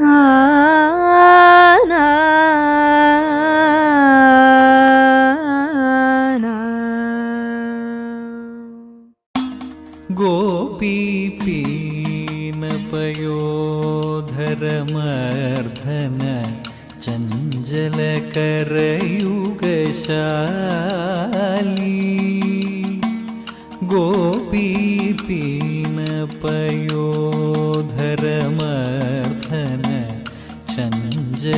啊。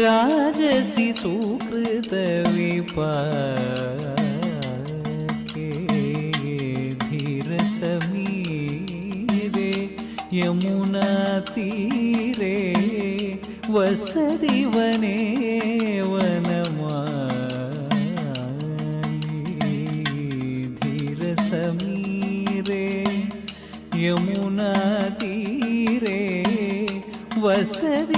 राजसी सुकृत विपाके धीर समीरे यमुना तीरे वसति वने वन धीर समीरे यमुना तीरे वसति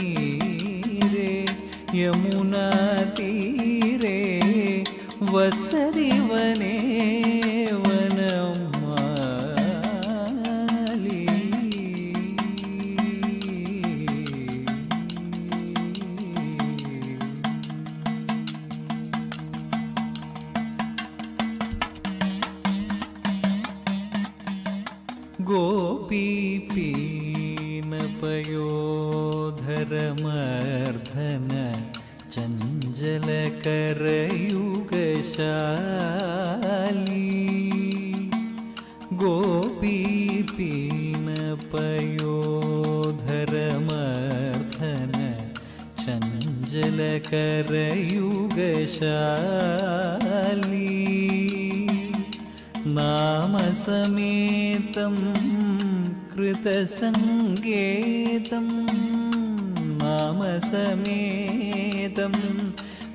நீரே யமுனா தீரே வசதிவனே ശങ്കരയുഗശാലി ഗോപീപീണപയോധരമർദ്ധന ചഞ്ചലകരയുഗശാലി നാമസമേതം कृतसङ्गेतं नामसमेतम्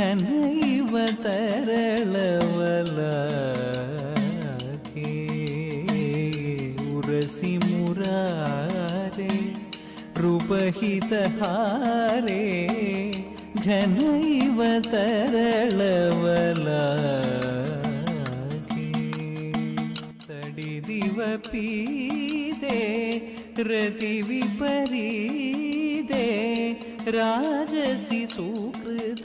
ಘನೈವ ತರಳವಲಕೆ ಉರಸಿ ಮುರಾರೆ ರೂಪಹಿತಹಾರೆ ಘನೈವ ತರಳವಲಕೆ ತಡಿದಿವ ಪೀದೆ ರತಿ ವಿಪರೀದೆ राजसि सुकृत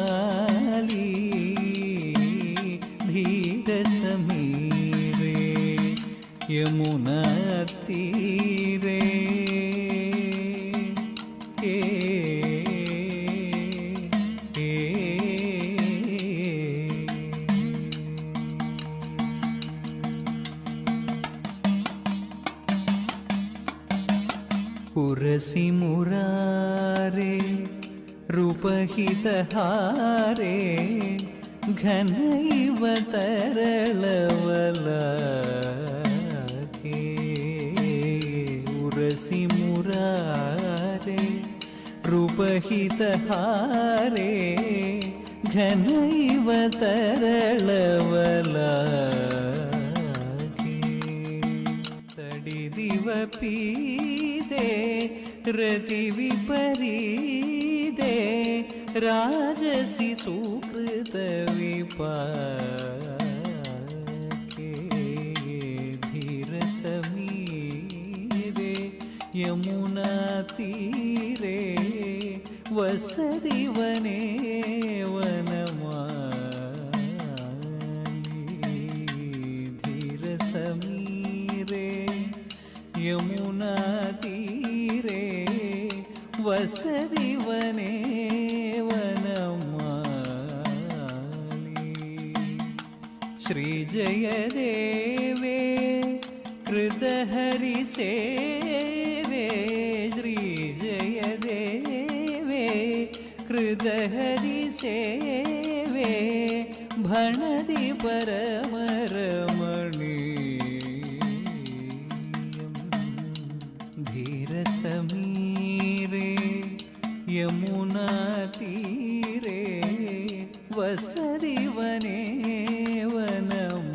ಯಮುನಾ ತೀರೇ පුරසි මුරාරේ රුපහිතහාරේ ඝනයිවතරලවලා निहारे रूपहितहारे घनैव तरलवलागे तडिदिव पीते रतिविपरीदे के धीर धीरसमि யமுனா தீரே வசதிவனே வனமா தீர சமீரே யமுனா தீரே வசதிவனே श्रीजयदेवे कृतहरिसे हृदयरि सेवे भणति परमरमणीयं धीरसमीरे यमुनातीरे वसरी वने वनमाली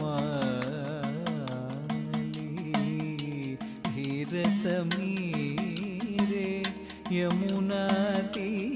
धीरसमीरे यमुनातीरे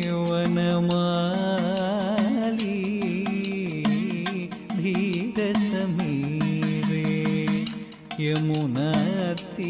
വനമാലി ധീരസമീരേ യമുനത്തീ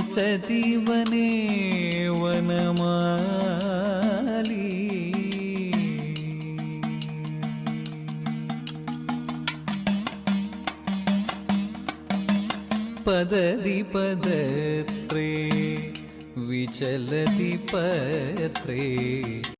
വസതി വനേ വനമാലി പദതി പദത്രേ വിചലതി പത്രേ